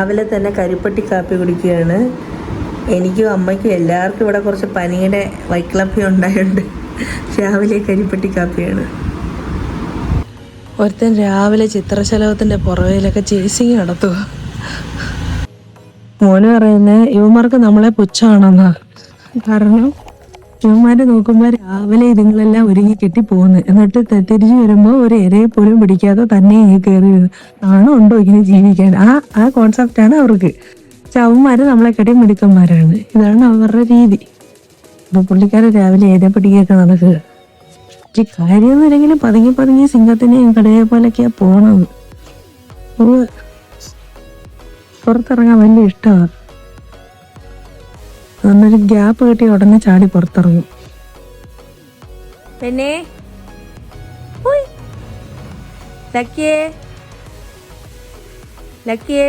രാവിലെ തന്നെ കരിപ്പട്ടി കാപ്പി കുടിക്കുകയാണ്. എനിക്കും അമ്മയ്ക്കും എല്ലാവർക്കും ഇവിടെ കുറച്ച് പനിയുടെ വൈക്ലഭ്യം ഉണ്ടായിട്ടുണ്ട്. രാവിലെ കരിപ്പട്ടി കാപ്പിയാണ്. ഒരുത്തൻ രാവിലെ ചിത്രശലഭത്തിന്റെ പുറകിലൊക്കെ ചേസിങ് നടത്തുക. മോന് പറയുന്നത് യുവമാർക്ക് നമ്മളെ പുച്ഛാണെന്നാ. കാരണം? യുവമാരെ നോക്കുമ്പോൾ രാവിലെ ഇതുങ്ങളെല്ലാം ഒരുങ്ങി കെട്ടി പോകുന്നു എന്നിട്ട് തിരിച്ചു വരുമ്പോൾ ഒരു ഇരയെ പോലും പിടിക്കാതെ തന്നെ ഇങ്ങനെ കയറി വരുന്നു നാണം ഉണ്ടോ ഇങ്ങനെ ജീവിക്കാൻ? ആ ആ കോൺസെപ്റ്റാണ് അവർക്ക്. ചവന്മാര് നമ്മളെ കെട്ടി മിടുക്കന്മാരാണ്. ഇതാണ് അവരുടെ രീതി. അപ്പൊ പുള്ളിക്കാരൻ രാവിലെ ഏതെ പിടിക്കൊക്കെ നടക്കുക. കാര്യം എന്ന് പറഞ്ഞെങ്കിലും പതുങ്ങി പതുങ്ങി സിംഹത്തിനെയും കടയെ പോലൊക്കെയാ പോണത്. പുറത്തിറങ്ങാൻ വലിയ ഇഷ്ടമാണ് അതുകൊണ്ടൊരു ഗ്യാപ്പ് കിട്ടി ഉടനെ ചാടി പുറത്തിറങ്ങും. പിന്നെ ലക്കിയേ. ലക്കിയേ.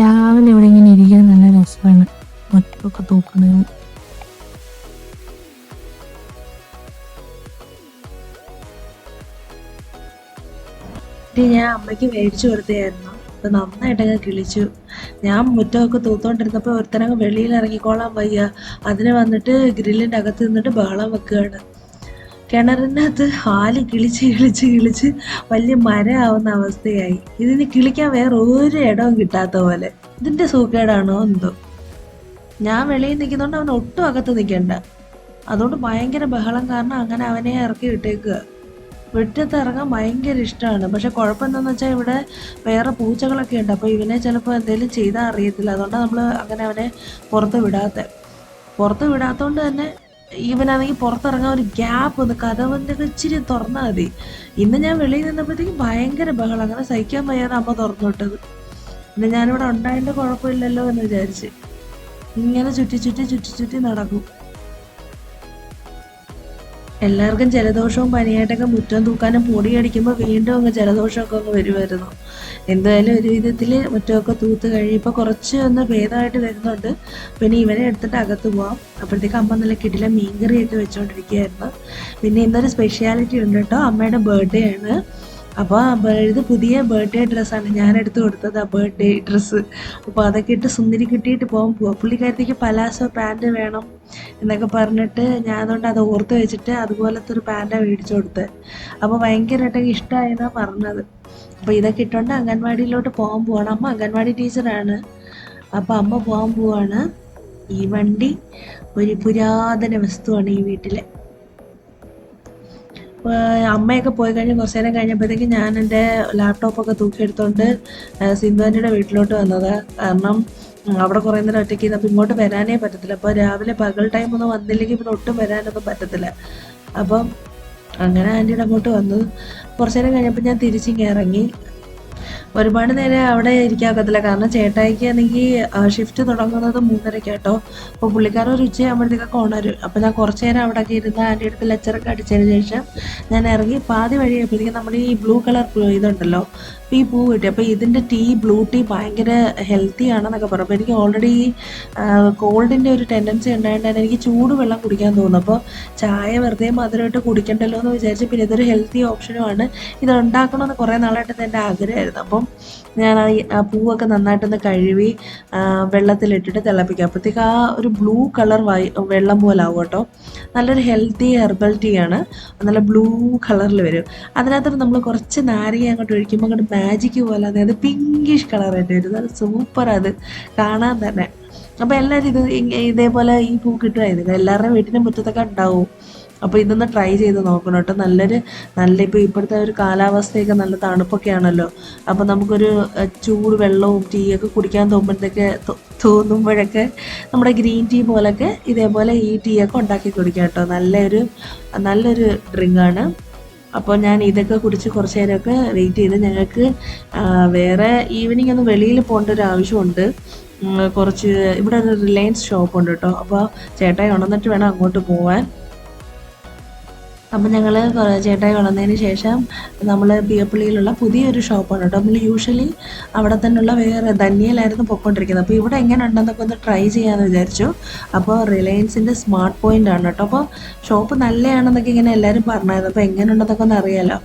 രാവിലെ ഇവിടെ ഇങ്ങനെ ഇരിക്കാൻ നല്ല രസമാണ്. മുറ്റൊക്കെ തൂക്കണത് ഇത് ഞാൻ അമ്മയ്ക്ക് മേടിച്ചു കൊടുത്തായിരുന്നു അപ്പൊ നന്നായിട്ടങ്ങ് കിളിച്ചു. ഞാൻ മുറ്റമൊക്കെ തൂത്തോണ്ടിരുന്നപ്പോൾ ഒരുത്തനങ്ങ് വെളിയിൽ ഇറങ്ങിക്കോളാൻ വയ്യ. അതിന് വന്നിട്ട് ഗ്രില്ലിന്റെ അകത്ത് നിന്നിട്ട് ബഹളം വെക്കുകയാണ്. കിണറിനകത്ത് ഹാലി കിളിച്ച് കിളിച്ച് കിളിച്ച് വലിയ മരമാവുന്ന അവസ്ഥയായി. ഇതിന് കിളിക്കാൻ വേറെ ഒരു ഇടവും കിട്ടാത്ത പോലെ. ഇതിന്റെ സൂക്കേടാണോ എന്തോ. ഞാൻ വെളിയിൽ നിൽക്കുന്നതുകൊണ്ട് അവൻ ഒട്ടും അകത്ത് നിൽക്കണ്ട. അതുകൊണ്ട് ഭയങ്കര ബഹളം കാരണം അങ്ങനെ അവനെ ഇറക്കി വിട്ടേക്കുക മുറ്റത്ത് ഇറങ്ങാൻ ഭയങ്കര ഇഷ്ടമാണ് പക്ഷെ കുഴപ്പം എന്താണെന്ന് വെച്ചാൽ ഇവിടെ വേറെ പൂച്ചകളൊക്കെ ഉണ്ട്. അപ്പോൾ ഇവനെ ചിലപ്പോൾ എന്തെങ്കിലും ചെയ്താൽ അറിയത്തില്ല. അതുകൊണ്ടാണ് നമ്മൾ അങ്ങനെ അവനെ പുറത്ത് വിടാത്ത. പുറത്ത് വിടാത്തതുകൊണ്ട് തന്നെ ഇവനാണെങ്കിൽ പുറത്തിറങ്ങാൻ ഒരു ഗ്യാപ്പ് ഒന്ന് കഥവന്റെ ഇച്ചിരി തുറന്നാൽ മതി. ഇന്ന് ഞാൻ വെളിയിൽ നിന്നപ്പോഴത്തേക്കും ഭയങ്കര ബഹളം. അങ്ങനെ സഹിക്കാൻ വയ്യാതെ അമ്മ തുറന്നു വിട്ടത്. പിന്നെ ഞാനിവിടെ ഉണ്ടായതിന്റെ കുഴപ്പമില്ലല്ലോ എന്ന് വിചാരിച്ച് ഇങ്ങനെ ചുറ്റി ചുറ്റി ചുറ്റി ചുറ്റി നടക്കും. എല്ലാവർക്കും ജലദോഷവും പനിയായിട്ടൊക്കെ മുറ്റം തൂക്കാനും പൊടി അടിക്കുമ്പോൾ വീണ്ടും അങ്ങ് ജലദോഷമൊക്കെ അങ്ങ് വരുമായിരുന്നു. എന്തായാലും ഒരു വിധത്തിൽ മുറ്റമൊക്കെ തൂത്ത് കഴിയുമ്പോൾ കുറച്ച് ഒന്ന് ഭേദമായിട്ട് വരുന്നുണ്ട്. പിന്നെ ഇവനെ എടുത്തിട്ട് അകത്ത് പോവാം. അപ്പോഴത്തേക്ക് അമ്മ നല്ല കിടില മീൻകറിയൊക്കെ വെച്ചുകൊണ്ടിരിക്കുകയായിരുന്നു പിന്നെ ഇന്നൊരു സ്പെഷ്യാലിറ്റി ഉണ്ട് കേട്ടോ. അമ്മയുടെ ബർത്ത്ഡേ ആണ്. അപ്പോൾ ഇത് പുതിയ ബർത്ത്ഡേ ഡ്രസ്സാണ് ഞാൻ എടുത്തു കൊടുത്തത് ആ ബർത്ത്ഡേ ഡ്രസ്സ് അപ്പോൾ അതൊക്കെ ഇട്ട് സുന്ദരി കിട്ടിയിട്ട് പോകാൻ പോവാം. പുള്ളിക്കാരത്തേക്ക് പലാസോ പാന്റ് വേണം എന്നൊക്കെ പറഞ്ഞിട്ട് ഞാൻ അതുകൊണ്ട് അത് ഓർത്ത് വെച്ചിട്ട് അതുപോലത്തെ ഒരു പാന്റാണ് മേടിച്ചു കൊടുത്തത് അപ്പോൾ ഭയങ്കരമായിട്ടൊക്കെ ഇഷ്ടമായെന്നാണ് പറഞ്ഞത്. അപ്പോൾ ഇതൊക്കെ ഇട്ടുകൊണ്ട് അംഗൻവാടിയിലോട്ട് പോകാൻ പോവാണ്. അമ്മ അംഗൻവാടി ടീച്ചറാണ് അപ്പോൾ അമ്മ പോകാൻ പോവാണ്. ഈ വണ്ടി ഒരു പുരാതന വസ്തുവാണ് ഈ വീട്ടിലെ. അമ്മയൊക്കെ പോയി കഴിഞ്ഞ് കുറച്ച് നേരം കഴിഞ്ഞപ്പോഴത്തേക്ക് ഞാൻ എന്റെ ലാപ്ടോപ്പൊക്കെ തൂക്കിയെടുത്തോണ്ട് സിന്ധുവിന്റെ വീട്ടിലോട്ട് വന്നത്. കാരണം അവിടെ കുറേ നേരം ഒറ്റയ്ക്ക് ഇരുന്നപ്പോൾ ഇങ്ങോട്ട് വരാനേ പറ്റത്തില്ല. അപ്പോൾ രാവിലെ പകൽ ടൈം ഒന്നും വന്നില്ലെങ്കിൽ പിന്നെ ഒട്ടും വരാനൊന്നും പറ്റത്തില്ല. അപ്പം അങ്ങനെ ആന്റിയുടെ അങ്ങോട്ട് വന്നു. കുറച്ച് നേരം കഴിഞ്ഞപ്പോൾ ഞാൻ തിരിച്ചിങ്ങ് ഇറങ്ങി. ഒരുപാട് നേരം അവിടെ ഇരിക്കാക്കത്തില്ല കാരണം ചേട്ടായിക്ക് ആണെങ്കിൽ ഷിഫ്റ്റ് തുടങ്ങുന്നത് മൂന്നരയ്ക്ക് കേട്ടോ അപ്പോൾ പുള്ളിക്കാരൻ ഒരു ഉച്ചയാകുമ്പോഴത്തേക്കൊക്കെ ഉണരും അപ്പോൾ ഞാൻ കുറച്ച് നേരം അവിടെ ഒക്കെ ഇരുന്ന് ആന്റെ അടുത്ത് ലെച്ചറൊക്കെ അടിച്ചതിന് ശേഷം ഞാൻ ഇറങ്ങി പാതി വഴിയായപ്പോഴത്തേക്കും നമ്മുടെ ഈ ബ്ലൂ കളർ ഇതുണ്ടല്ലോ ഈ പൂ കിട്ടി. അപ്പോൾ ഇതിന്റെ ടീ ബ്ലൂ ടീ ഭയങ്കര ഹെൽത്തി ആണെന്നൊക്കെ പറഞ്ഞു. അപ്പോൾ എനിക്ക് ഓൾറെഡി കോൾഡിന്റെ ഒരു ടെൻഡൻസി ഉണ്ടായതുകൊണ്ട് തന്നെ എനിക്ക് ചൂട് വെള്ളം കുടിക്കാൻ തോന്നുന്നു അപ്പോൾ ചായ വെറുതെ മധുരമായിട്ട് കുടിക്കണ്ടല്ലോ എന്ന് വിചാരിച്ച് പിന്നെ ഇതൊരു ഹെൽത്തി ഓപ്ഷനുമാണ് ഇത് ഉണ്ടാക്കണമെന്ന് കുറേ നാളായിട്ട് എന്റെ ആഗ്രഹമായിരുന്നു. അപ്പം ഞാൻ ആ പൂവൊക്കെ നന്നായിട്ടൊന്ന് കഴുകി വെള്ളത്തിലിട്ടിട്ട് തിളപ്പിക്കുക അപ്പോഴത്തേക്ക് ആ ഒരു ബ്ലൂ കളർ വൈ വെള്ളം പോലെ ആവും കേട്ടോ. നല്ലൊരു ഹെൽത്തി ഹെർബൽ ടീ ആണ്. നല്ല ബ്ലൂ കളറിൽ വരും. അതിനകത്ത് നമ്മൾ കുറച്ച് നാരങ്ങ അങ്ങോട്ട് ഒഴിക്കുമ്പോൾ അങ്ങോട്ട് മാജിക് പോലെ അതായത് പിങ്കിഷ് കളറായിട്ട് വരും. നല്ല സൂപ്പർ അത്. കാണാൻ തന്നെ. അപ്പോൾ എല്ലാവരും ഇത് ഇതേപോലെ ഈ പൂ കിട്ടുമായിരുന്നു എല്ലാവരുടെയും വീട്ടിന്റെ മുറ്റത്തൊക്കെ ഉണ്ടാവും. അപ്പോൾ ഇതൊന്ന് ട്രൈ ചെയ്ത് നോക്കണം കേട്ടോ. നല്ലൊരു നല്ല ഇപ്പോൾ ഇപ്പോഴത്തെ ഒരു കാലാവസ്ഥയൊക്കെ നല്ല തണുപ്പൊക്കെ ആണല്ലോ അപ്പോൾ നമുക്കൊരു ചൂട് വെള്ളവും ടീയൊക്കെ കുടിക്കാൻ തോന്നുമ്പോഴത്തേക്ക് തോന്നുമ്പോഴൊക്കെ നമ്മുടെ ഗ്രീൻ ടീ പോലൊക്കെ ഇതേപോലെ ഈ ടീ ഒക്കെ ഉണ്ടാക്കി കുടിക്കാം കേട്ടോ. നല്ലൊരു നല്ലൊരു ഡ്രിങ്കാണ് അപ്പോൾ ഞാൻ ഇതൊക്കെ കുടിച്ച് കുറച്ച് നേരമൊക്കെ വെയിറ്റ് ചെയ്ത് ഞങ്ങൾക്ക് വേറെ ഈവനിങ് ഒന്ന് വെളിയിൽ പോകേണ്ട ഒരു ആവശ്യമുണ്ട്. കുറച്ച് ഇവിടെ ഒരു റിലയൻസ് ഷോപ്പ് ഉണ്ട് കേട്ടോ. അപ്പോൾ ചേട്ടായി ഉണർന്നിട്ട് വേണം അങ്ങോട്ട് പോവാൻ. അപ്പം ഞങ്ങൾ ചേട്ടായി വളർന്നതിന് ശേഷം നമ്മൾ പിയപ്പള്ളിയിലുള്ള പുതിയൊരു ഷോപ്പാണ് കേട്ടോ. നമ്മൾ യൂഷ്വലി അവിടെ തന്നെയുള്ള വേറെ ധന്യയിലായിരുന്നു പൊയ്ക്കൊണ്ടിരിക്കുന്നത് അപ്പോൾ ഇവിടെ എങ്ങനെ ഉണ്ടെന്നൊക്കെ ഒന്ന് ട്രൈ ചെയ്യാമെന്ന് വിചാരിച്ചു. അപ്പോൾ റിലയൻസിന്റെ സ്മാർട്ട് പോയിന്റ് ആണ് കേട്ടോ. അപ്പോൾ ഷോപ്പ് നല്ലതാണെന്നൊക്കെ ഇങ്ങനെ എല്ലാവരും പറഞ്ഞായിരുന്നു. അപ്പോൾ എങ്ങനെ ഉണ്ടെന്നൊക്കെ ഒന്ന് അറിയാലോ.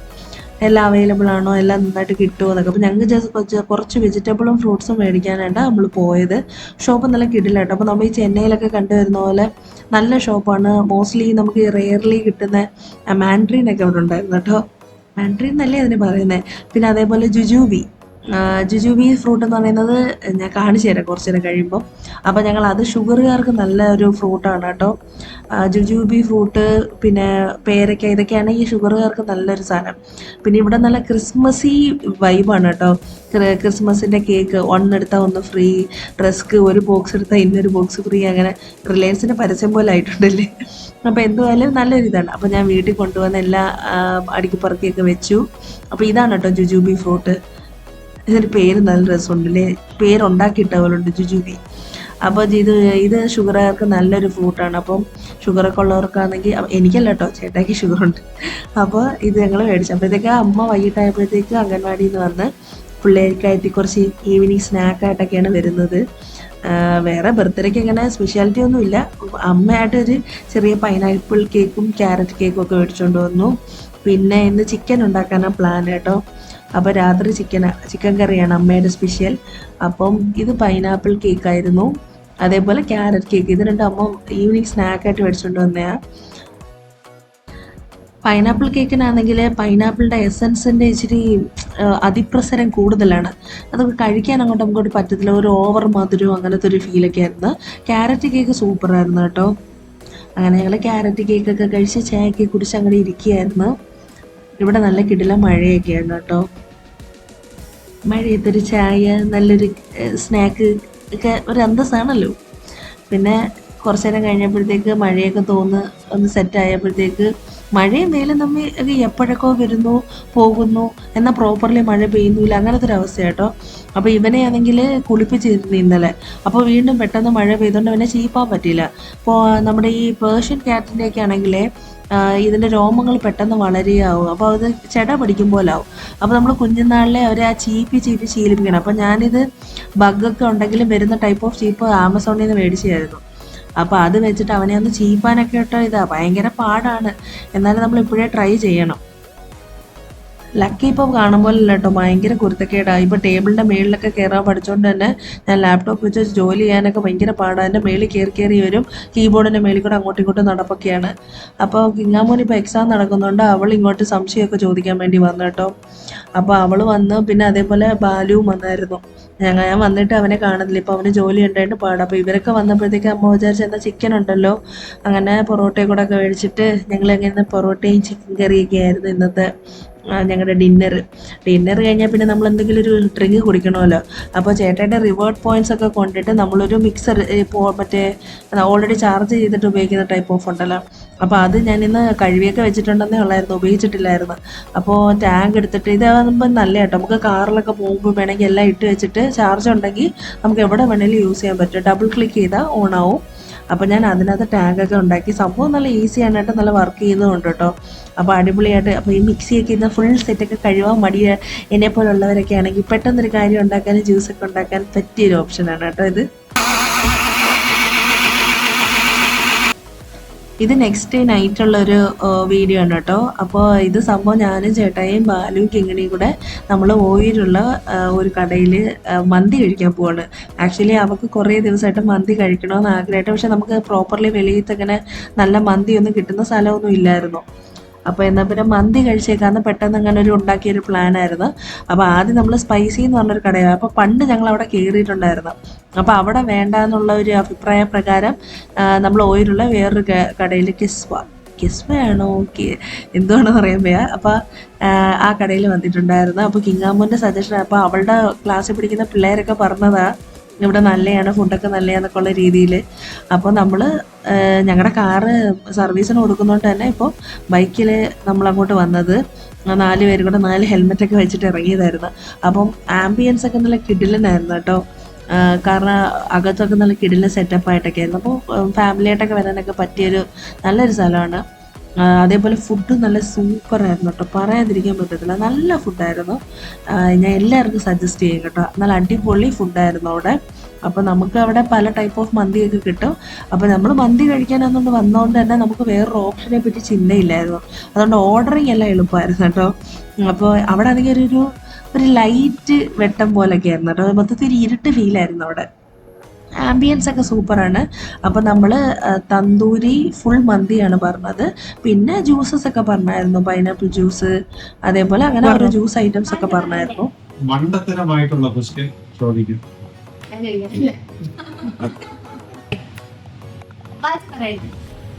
എല്ലാം അവൈലബിൾ ആണോ എല്ലാം നന്നായിട്ട് കിട്ടുമോ എന്നൊക്കെ. അപ്പോൾ ഞങ്ങൾക്ക് ജസ്റ്റ് കുറച്ച് കുറച്ച് വെജിറ്റബിളും ഫ്രൂട്ട്സും മേടിക്കാനായിട്ടാണ് നമ്മൾ പോയത്. ഷോപ്പ് നല്ല കിടില കേട്ടോ. അപ്പോൾ നമ്മൾ ഈ ചെന്നൈയിലൊക്കെ കണ്ടുവരുന്ന പോലെ നല്ല ഷോപ്പാണ് മോസ്റ്റ്ലി നമുക്ക് റെയർലി കിട്ടുന്ന മാൻഡ്രീനൊക്കെ അവിടെ ഉണ്ടായിരുന്നു കേട്ടോ. മാൻഡ്രീൻ എന്നല്ലേ അതിന് പറയുന്നത് പിന്നെ അതേപോലെ ജുജൂബി ജുജൂബി ഫ്രൂട്ട് എന്ന് പറയുന്നത് ഞാൻ കാണിച്ചു തരാം കുറച്ച് നേരം കഴിയുമ്പോൾ അപ്പോൾ ഞങ്ങൾ അത് ഷുഗറുകാർക്ക് നല്ല ഒരു ഫ്രൂട്ടാണ് കേട്ടോ. ജുജുബി ഫ്രൂട്ട് പിന്നെ പേരയ്ക്ക ഇതൊക്കെയാണ് ഈ ഷുഗറുകാർക്ക് നല്ലൊരു സാധനം. പിന്നെ ഇവിടെ നല്ല ക്രിസ്മസി വൈബാണ് കേട്ടോ. ക്രി- ക്രിസ്മസിന്റെ കേക്ക് ഒന്നെടുത്താൽ ഒന്ന് ഫ്രീ ഡ്രസ്ക്ക് ഒരു ബോക്സ് എടുത്താൽ ഇന്നൊരു ബോക്സ് ഫ്രീ അങ്ങനെ റിലയൻസിന്റെ പരസ്യം പോലെ ആയിട്ടുണ്ടല്ലേ. അപ്പോൾ എന്തുമായാലും നല്ലൊരു ഇതാണ്. അപ്പോൾ ഞാൻ വീട്ടിൽ കൊണ്ടുവന്ന എല്ലാ അടുക്കി വെച്ചു. അപ്പോൾ ഇതാണ് കേട്ടോ ജുജൂബി ഫ്രൂട്ട് ഇതിന്റെ പേര് നല്ല രസമുണ്ടല്ലേ? അല്ലേ പോലെ ജുജുബി അപ്പോൾ ഇത് ഇത് ഷുഗറുകാർക്ക് നല്ലൊരു ഫ്രൂട്ടാണ്. അപ്പം ഷുഗറൊക്കെ ഉള്ളവർക്കാണെങ്കിൽ എനിക്കല്ല കേട്ടോ ചേട്ടാക്ക് ഷുഗറുണ്ട്. അപ്പോൾ ഇത് ഞങ്ങൾ മേടിച്ചു. അപ്പോഴത്തേക്ക് അമ്മ വൈകിട്ടായപ്പോഴത്തേക്ക് അംഗൻവാടിയിൽ നിന്ന് വന്ന് പിള്ളേർക്കായിട്ട് കുറച്ച് ഈവനിങ് സ്നാക്കായിട്ടൊക്കെയാണ് വരുന്നത്. വേറെ ബർത്ത്ഡേക്ക് അങ്ങനെ സ്പെഷ്യാലിറ്റി ഒന്നുമില്ല അമ്മയായിട്ട് ഒരു ചെറിയ പൈനാപ്പിൾ കേക്കും ക്യാരറ്റ് കേക്കും ഒക്കെ മേടിച്ചുകൊണ്ട് വന്നു. പിന്നെ ഇന്ന് ചിക്കൻ ഉണ്ടാക്കാനാണ് പ്ലാൻ കേട്ടോ. അപ്പോൾ രാത്രി ചിക്കൻ ചിക്കൻ കറിയാണ് അമ്മയുടെ സ്പെഷ്യൽ അപ്പം ഇത് പൈനാപ്പിൾ കേക്കായിരുന്നു അതേപോലെ ക്യാരറ്റ് കേക്ക് ഇത് രണ്ടും അമ്മ ഈവനിങ് സ്നാക്കായിട്ട് മേടിച്ചുകൊണ്ട് വന്നയാ. പൈനാപ്പിൾ കേക്കിനാണെങ്കിൽ പൈനാപ്പിളിന്റെ എസൻസിന്റെ ഇച്ചിരി അതിപ്രസരം കൂടുതലാണ്. അത് കഴിക്കാൻ അങ്ങോട്ട് അങ്ങോട്ട് പറ്റത്തില്ല. ഒരു ഓവർ മധുരവും അങ്ങനത്തെ ഒരു ഫീലൊക്കെ ആയിരുന്നു. ക്യാരറ്റ് കേക്ക് സൂപ്പറായിരുന്നു കേട്ടോ. അങ്ങനെ ഞങ്ങൾ ക്യാരറ്റ് കേക്കൊക്കെ കഴിച്ച് ചായയൊക്കെ കുടിച്ച് അങ്ങനെ ഇരിക്കുകയായിരുന്നു. ഇവിടെ നല്ല കിടില മഴയൊക്കെയാണ് കേട്ടോ. മഴയത്തൊരു ചായ നല്ലൊരു സ്നാക്ക് ഒക്കെ ഒരു അന്തസ്സാണല്ലോ. പിന്നെ കുറച്ച് നേരം കഴിഞ്ഞപ്പോഴത്തേക്ക് മഴയൊക്കെ തോന്ന് ഒന്ന് സെറ്റ് ആയപ്പോഴത്തേക്ക് മഴയും വെയിലും തമ്മിൽ എപ്പോഴൊക്കെ വരുന്നു പോകുന്നു എന്നാൽ പ്രോപ്പർലി മഴ പെയ്യുന്നില്ല. അങ്ങനത്തെ ഒരു അവസ്ഥ കേട്ടോ അപ്പോൾ ഇവനെ ആണെങ്കിൽ കുളിപ്പിച്ചിരുന്നു ഇന്നലെ. അപ്പോൾ വീണ്ടും പെട്ടെന്ന് മഴ പെയ്തുകൊണ്ട് അവനെ ചീപ്പാൻ പറ്റിയില്ല. അപ്പോൾ നമ്മുടെ ഈ പേർഷ്യൻ ക്യാറ്റിന്റെ ഒക്കെ ആണെങ്കിൽ ഇതിന്റെ രോമങ്ങൾ പെട്ടെന്ന് വളരുകയാവും. അപ്പോൾ അത് ചെട പിടിക്കും പോലെ ആവും. അപ്പോൾ നമ്മൾ കുഞ്ഞുനാളിലെ അവരെ ആ ചീപ്പി ചീപ്പി ശീലിപ്പിക്കണം. അപ്പോൾ ഞാനിത് ബഗ്ഗൊക്കെ ഉണ്ടെങ്കിലും വരുന്ന ടൈപ്പ് ഓഫ് ചീപ്പ് ആമസോണിൽ നിന്ന് മേടിച്ചായിരുന്നു. അപ്പോൾ അത് വെച്ചിട്ട് അവനെ ഒന്ന് ചീപ്പാനൊക്കെ ഇട്ടോ ഇതാ ഭയങ്കര പാടാണ്. എന്നാലും നമ്മൾ ഇപ്പോഴേ ട്രൈ ചെയ്യണം. ലക്കി ഇപ്പോൾ പോലെ കേട്ടോ ഭയങ്കര കുരുത്തക്കേടാണ് ഇപ്പോൾ ടേബിളിന്റെ മേളിലൊക്കെ കയറാൻ പഠിച്ചുകൊണ്ട് തന്നെ ഞാൻ ലാപ്ടോപ്പ് വെച്ച് ജോലി ചെയ്യാനൊക്കെ ഭയങ്കര പാടാണ് എന്റെ മേളിൽ കയറി കയറി വരും. കീബോർഡിന്റെ മേളിൽ കൂടെ അങ്ങോട്ടും ഇങ്ങോട്ടും നടപ്പൊക്കെയാണ്. അപ്പോൾ കിങ്ങാമോൻ ഇപ്പോൾ എക്സാം നടക്കുന്നുണ്ട് അവൾ ഇങ്ങോട്ട് സംശയമൊക്കെ ചോദിക്കാൻ വേണ്ടി വന്നു കേട്ടോ അപ്പോൾ അവൾ വന്ന് പിന്നെ അതേപോലെ ബാലുവും വന്നായിരുന്നു. ഞങ്ങൾ ഞാൻ വന്നിട്ട് അവനെ കാണുന്നില്ല. ഇപ്പോൾ അവന് ജോലി ഉണ്ടായിട്ട് പാടാം. അപ്പോൾ ഇവരൊക്കെ വന്നപ്പോഴത്തേക്ക് അമ്മ വിചാരിച്ച എന്നാൽ ചിക്കൻ ഉണ്ടല്ലോ. അങ്ങനെ പൊറോട്ടയും കൂടെ ഒക്കെ മേടിച്ചിട്ട് ഞങ്ങൾ എങ്ങനെ പൊറോട്ടയും ചിക്കൻ കറിയൊക്കെ ആയിരുന്നു ഇന്നത്തെ ഞങ്ങളുടെ ഡിന്നർ ഡിന്നർ കഴിഞ്ഞാൽ പിന്നെ നമ്മൾ എന്തെങ്കിലും ഒരു ഡ്രിങ്ക് കുടിക്കണമല്ലോ. അപ്പോൾ ചേട്ടയുടെ റിവേർഡ് പോയിന്റ്സ് ഒക്കെ കൊണ്ടിട്ട് നമ്മളൊരു മിക്സർ ഇപ്പോൾ മറ്റേ ഓൾറെഡി ചാർജ് ചെയ്തിട്ട് ഉപയോഗിക്കുന്ന ടൈപ്പ് ഓഫ് ഉണ്ടല്ലോ. അപ്പോൾ അത് ഞാൻ ഇന്ന് കഴുകിയൊക്കെ വെച്ചിട്ടുണ്ടെന്നേ ഉള്ളായിരുന്നു ഉപയോഗിച്ചിട്ടില്ലായിരുന്നു. അപ്പോൾ ടാങ്ക് എടുത്തിട്ട് ഇതാകുമ്പോൾ നല്ല കേട്ടോ. നമുക്ക് കാറിലൊക്കെ പോകുമ്പോൾ വേണമെങ്കിൽ എല്ലാം ഇട്ട് വെച്ചിട്ട് ചാർജ് ഉണ്ടെങ്കിൽ നമുക്ക് എവിടെ വേണമെങ്കിലും യൂസ് ചെയ്യാൻ പറ്റും. ഡബിൾ ക്ലിക്ക് ചെയ്താൽ ഓൺ ആവും. അപ്പോൾ ഞാൻ അതിനകത്ത് ടാങ്കൊക്കെ ഉണ്ടാക്കി. സംഭവം നല്ല ഈസിയാണ് കേട്ടോ. നല്ല വർക്ക് ചെയ്യുന്നുണ്ട് കേട്ടോ. അപ്പോൾ അടിപൊളിയായിട്ട് അപ്പോൾ ഈ മിക്സിയൊക്കെ ഇന്ന് ഫുൾ സെറ്റൊക്കെ കഴിവാൻ മടിയ എന്നെ പോലുള്ളവരൊക്കെ ആണെങ്കിൽ പെട്ടെന്നൊരു കാര്യം ഉണ്ടാക്കാനും ജ്യൂസൊക്കെ ഉണ്ടാക്കാൻ പറ്റിയൊരു ഓപ്ഷനാണ് കേട്ടോ ഇത്. ഇത് നെക്സ്റ്റ് ഡേ നൈറ്റ് ഉള്ള ഒരു വീഡിയോ ആണ് കേട്ടോ. അപ്പോൾ ഇത് സംഭവം ഞാനും ചേട്ടായും ബാലും കിങ്ങിണിയും കൂടെ നമ്മൾ ഓയിലുള്ള ഒരു കടയിൽ മന്തി കഴിക്കാൻ പോവാണ്. ആക്ച്വലി അവൾക്ക് കുറേ ദിവസമായിട്ട് മന്തി കഴിക്കണമെന്ന് ആഗ്രഹമായിട്ട് പക്ഷെ നമുക്ക് പ്രോപ്പർലി വെളിയിൽ ഇങ്ങനെ നല്ല മന്തി ഒന്നും കിട്ടുന്ന സ്ഥലമൊന്നും ഇല്ലായിരുന്നു. അപ്പോൾ എന്നാൽ പിന്നെ മന്തി കഴിച്ചേക്കാന്ന് പെട്ടെന്ന് അങ്ങനെ ഒരു ഉണ്ടാക്കിയൊരു പ്ലാനായിരുന്നു അപ്പോൾ ആദ്യം നമ്മൾ സ്പൈസി എന്ന് പറഞ്ഞൊരു കടയാണ് അപ്പോൾ പണ്ട് ഞങ്ങൾ അവിടെ കയറിയിട്ടുണ്ടായിരുന്നു അപ്പോൾ അവിടെ വേണ്ട എന്നുള്ള ഒരു അഭിപ്രായ പ്രകാരം നമ്മൾ ഓയിലുള്ള വേറൊരു കടയിൽ കിസ്വ കിസ്വയാണോ? ഓക്കെ എന്തുവാണെന്ന് അറിയാൻ വയ്യ. അപ്പോൾ ആ കടയിൽ വന്നിട്ടുണ്ടായിരുന്നു. അപ്പോൾ കിങ്ങാമൂന്റെ സജഷൻ അപ്പോൾ അവളുടെ ക്ലാസ്സിൽ പിടിക്കുന്ന പിള്ളേരൊക്കെ പറഞ്ഞതാ ഇവിടെ നല്ലതാണ് ഫുഡൊക്കെ നല്ലതാണെന്നൊക്കെ ഉള്ള രീതിയിൽ അപ്പോൾ നമ്മൾ ഞങ്ങളുടെ കാറ് സർവീസിന് കൊടുക്കുന്നതുകൊണ്ട് തന്നെ ഇപ്പോൾ ബൈക്കിൽ നമ്മളങ്ങോട്ട് വന്നത് നാല് പേരും കൂടെ നാല് ഹെൽമെറ്റൊക്കെ വെച്ചിട്ട് ഇറങ്ങിയതായിരുന്നു. അപ്പം ആംബിയൻസ് ഒക്കെ നല്ല കിടിലനായിരുന്നു കേട്ടോ. കാരണം അകത്തൊക്കെ നല്ല കിടിലൻ സെറ്റപ്പ് ആയിട്ടൊക്കെ ആയിരുന്നു. അപ്പോൾ ഫാമിലി ആയിട്ടൊക്കെ വരാനൊക്കെ പറ്റിയൊരു നല്ലൊരു സ്ഥലമാണ്. അതേപോലെ ഫുഡ് നല്ല സൂപ്പറായിരുന്നു കേട്ടോ. പറയാതിരിക്കാൻ പറ്റത്തില്ല. നല്ല ഫുഡായിരുന്നു ഞാൻ എല്ലാവർക്കും സജസ്റ്റ് ചെയ്യും കേട്ടോ. നല്ല അടിപൊളി ഫുഡായിരുന്നു അവിടെ. അപ്പോൾ നമുക്ക് അവിടെ പല ടൈപ്പ് ഓഫ് മന്തിയൊക്കെ കിട്ടും. അപ്പോൾ നമ്മൾ മന്തി കഴിക്കാനെന്നുകൊണ്ട് വന്നതുകൊണ്ട് തന്നെ നമുക്ക് വേറൊരു ഓപ്ഷനെ പറ്റി ചിന്തയില്ലായിരുന്നു. അതുകൊണ്ട് ഓർഡറിങ് എല്ലാം എളുപ്പമായിരുന്നു കേട്ടോ. അപ്പോൾ അവിടെ ആണെങ്കിൽ ഒരു ഒരു ഒരു ലൈറ്റ് വെട്ടം പോലൊക്കെ ആയിരുന്നു കേട്ടോ. മൊത്തത്തിൽ ഒരു ഇരുട്ട് ഫീലായിരുന്നു അവിടെ. ആംബിയൻസ് ഒക്കെ സൂപ്പറാണ് അപ്പോൾ നമ്മൾ തന്തൂരി ഫുൾ മന്തിയാണ് പറഞ്ഞത്. പിന്നെ ജ്യൂസസ് ഒക്കെ പറഞ്ഞായിരുന്നു. പൈനാപ്പിൾ ജ്യൂസ് അതേപോലെ അങ്ങനെ ഓരോ ജ്യൂസ് ഐറ്റംസ് ഒക്കെ പറഞ്ഞായിരുന്നു. മണ്ടത്തരമായിട്ടുള്ള ക്വസ്റ്റ്യൻ ചോദിക്കും.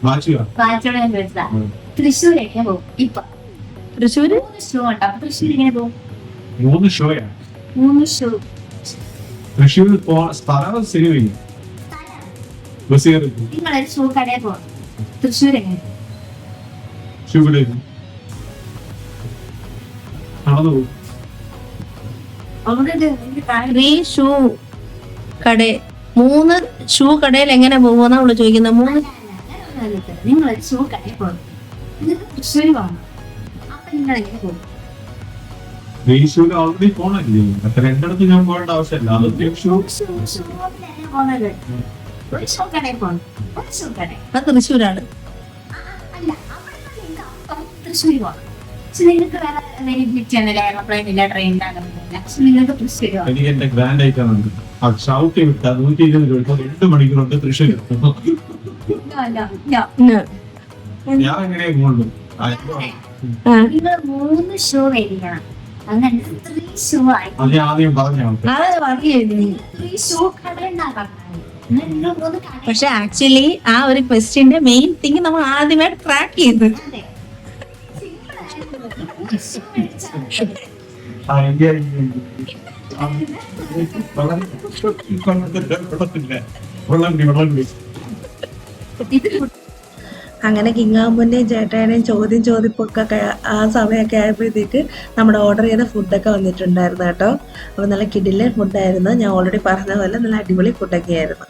വാച്ചുക തൃശ്ശൂർ എങ്ങനെ പോകും? ഇപ്പൊ. തൃശ്ശൂര്? ഉണ്ട്. അപ്പൊ തൃശ്ശൂർ ഇങ്ങനെ പോകും? മൂന്ന് ഷോയാണ് മൂന്ന് ഷോ തൃശ്ശൂർ സ്ഥലം സിനിമയില്ല ബസ് കയറി നിങ്ങൾ ഒരു ഷോ കടയിൽ പോകണം തൃശ്ശൂർ എങ്ങനെ നടന്നു പോകും അവിടെ ഷൂ കട. മൂന്ന് ഷൂ കടയിൽ എങ്ങനെ പോകുമെന്നാ അവൾ ചോദിക്കുന്നത്. മൂന്ന് നിങ്ങൾ ഷൂ ഷോ കടയിൽ പോകണം നിങ്ങൾക്ക് തൃശ്ശൂർ പോകണം അപ്പൊ നിങ്ങൾ എങ്ങനെ പോകും തൃശ്ശൂർ ഓൾറെഡി പോണല്ലേ മറ്റേ രണ്ടിടത്ത് ഞാൻ പോകേണ്ട ആവശ്യമില്ല. അത് തൃശ്ശൂരാണ് തൃശ്ശൂർ പോകണം പക്ഷെ നിങ്ങൾക്ക് വേറെ വെരിഫിറ്റ് ഒന്നുമില്ല ഇല്ല ട്രെയിൻ ഇല്ല പക്ഷെ നിങ്ങൾക്ക് തൃശ്ശൂർ എനിക്ക് എന്റെ ഗ്രാൻഡ് ഉണ്ട് അത് ഷൗട്ട് വിട്ട നൂറ്റി ഇരുപത് രൂപ രണ്ട് മണിക്കൂറുണ്ട് തൃശ്ശൂർ. ഞാൻ എങ്ങനെയാ നിങ്ങൾ മൂന്ന് ഷോ മേടിക്കണം അങ്ങനെ ത്രീ ഷോ ആയി ആദ്യം പറഞ്ഞു അത് പറഞ്ഞില്ലേ ത്രീ ഷോ കട എന്നാ പറഞ്ഞത് അങ്ങനെ നിങ്ങൾ മൂന്ന് കട പക്ഷെ ആക്ച്വലി ആ ഒരു ക്വസ്റ്റ്യന്റെ മെയിൻ തിങ് നമ്മൾ ആദ്യമായിട്ട് ട്രാക്ക് ചെയ്ത്. ഇത് അങ്ങനെ കിങ്ങാമ്പൂന്റെയും ചേട്ടായുടെയും ചോദ്യം ചോദിപ്പൊക്കെ ആ സമയമൊക്കെ ആയപ്പോഴത്തേക്ക് നമ്മുടെ ഓർഡർ ചെയ്ത ഫുഡൊക്കെ വന്നിട്ടുണ്ടായിരുന്നു കേട്ടോ. അപ്പോൾ നല്ല കിടിലെ ഫുഡായിരുന്നു ഞാൻ ഓൾറെഡി പറഞ്ഞ പോലെ നല്ല അടിപൊളി ഫുഡൊക്കെ ആയിരുന്നു.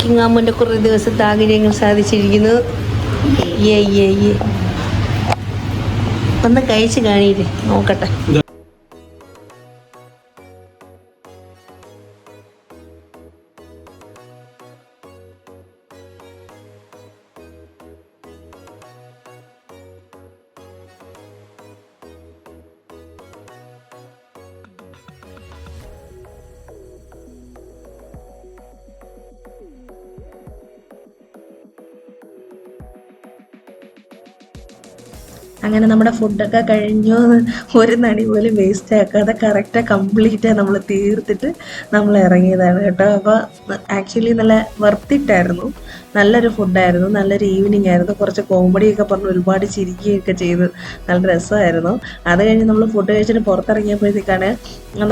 കിങ്ങാമ്മന്റെ കുറെ ദിവസത്തെ ആഗ്രഹങ്ങൾ സാധിച്ചിരിക്കുന്നു. ഒന്ന് കഴിച്ച് കാണിയില്ലേ നോക്കട്ടെ. അങ്ങനെ നമ്മുടെ ഫുഡൊക്കെ കഴിഞ്ഞു. ഒരു നടി പോലും വേസ്റ്റ് ആക്കാതെ കറക്റ്റ് കംപ്ലീറ്റ് നമ്മൾ തീർത്തിട്ട് നമ്മൾ ഇറങ്ങിയതാണ് കേട്ടോ. അപ്പോൾ ആക്ച്വലി നല്ല വർത്തിട്ടായിരുന്നു നല്ലൊരു ഫുഡായിരുന്നു നല്ലൊരു ഈവനിങ് ആയിരുന്നു. കുറച്ച് കോമഡിയൊക്കെ പറഞ്ഞ് ഒരുപാട് ചിരിക്കുകയൊക്കെ ചെയ്ത് നല്ല രസമായിരുന്നു. അത് കഴിഞ്ഞ് നമ്മൾ ഫുഡ് കഴിച്ചിട്ട് പുറത്തിറങ്ങിയപ്പോഴത്തേക്കാണ്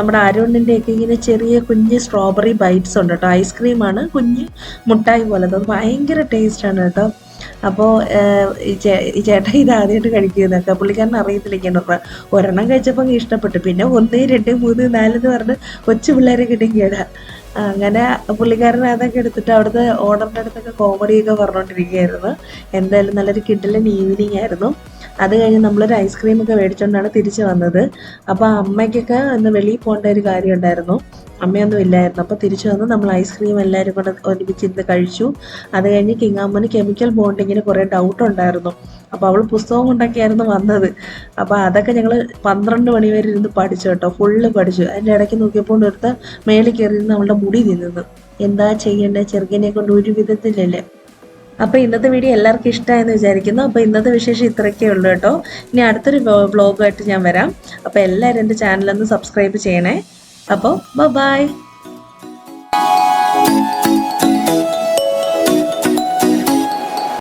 നമ്മുടെ അരുണിന്റെയൊക്കെ ഇങ്ങനെ ചെറിയ കുഞ്ഞ് സ്ട്രോബെറി ബൈറ്റ്സ് ഉണ്ട് കേട്ടോ. ഐസ്ക്രീമാണ് കുഞ്ഞ് മുട്ടായി പോലത്തെ. ഭയങ്കര ടേസ്റ്റാണ് കേട്ടോ. അപ്പോൾ ഈ ചേട്ടൻ ഇത് ആദ്യമായിട്ട് കഴിക്കുന്നതൊക്കെ പുള്ളിക്കാരൻ അറിയത്തില്ല ഒരെണ്ണം കഴിച്ചപ്പോൾ ഇഷ്ടപ്പെട്ടു. പിന്നെ ഒന്ന് രണ്ട് മൂന്ന് നാല് എന്ന് പറഞ്ഞ് കൊച്ചു പിള്ളേരെ കിട്ടിക്കേടാ അങ്ങനെ പുള്ളിക്കാരൻ അതൊക്കെ എടുത്തിട്ട് അവിടുത്തെ ഓണറിന്റെ അടുത്തൊക്കെ കോമഡിയൊക്കെ പറഞ്ഞുകൊണ്ടിരിക്കുകയായിരുന്നു എന്തായാലും നല്ലൊരു കിഡിലൻ ഈവനിങ് ആയിരുന്നു. അത് കഴിഞ്ഞ് നമ്മളൊരു ഐസ്ക്രീം ഒക്കെ മേടിച്ചുകൊണ്ടാണ് തിരിച്ചു വന്നത്. അപ്പോൾ അമ്മയ്ക്കൊക്കെ ഒന്ന് വെളിയിൽ പോകേണ്ട ഒരു കാര്യം ഉണ്ടായിരുന്നു. അമ്മയൊന്നും ഇല്ലായിരുന്നു. അപ്പോൾ തിരിച്ചു വന്ന് നമ്മൾ ഐസ്ക്രീം എല്ലാവരും കൂടെ ഒരുമിച്ച് കഴിച്ചു. അത് കഴിഞ്ഞ് കിങ്ങാമ്മന് കെമിക്കൽ ബോണ്ടിങ്ങിന് കുറേ ഡൗട്ട് ഉണ്ടായിരുന്നു. അപ്പോൾ അവൾ പുസ്തകം കൊണ്ടൊക്കെയായിരുന്നു വന്നത്. അപ്പോൾ അതൊക്കെ ഞങ്ങൾ പന്ത്രണ്ട് മണി വരെ ഇരുന്ന് പഠിച്ചു കേട്ടോ. ഫുള്ള് പഠിച്ചു. അതിന്റെ ഇടയ്ക്ക് നോക്കിയപ്പോൾ ഒരുത്ത മേളിൽ കയറി ഇരുന്ന് അവളുടെ മുടി തിന്നുന്നു. എന്താ ചെയ്യേണ്ടത് ചെറുക്കനെ കൊണ്ട് ഒരു വിധത്തിലല്ലേ? അപ്പോൾ ഇന്നത്തെ വീഡിയോ എല്ലാവർക്കും ഇഷ്ടമായെന്ന് വിചാരിക്കുന്നു. അപ്പോൾ ഇന്നത്തെ വിശേഷം ഇത്രയൊക്കെ ഉള്ളൂ കേട്ടോ. ഇനി അടുത്തൊരു വ്ളോഗുമായിട്ട് ഞാൻ വരാം. അപ്പോൾ എല്ലാവരും എന്റെ ചാനലൊന്ന് സബ്സ്ക്രൈബ് ചെയ്യണേ. അപ്പോൾ ബൈ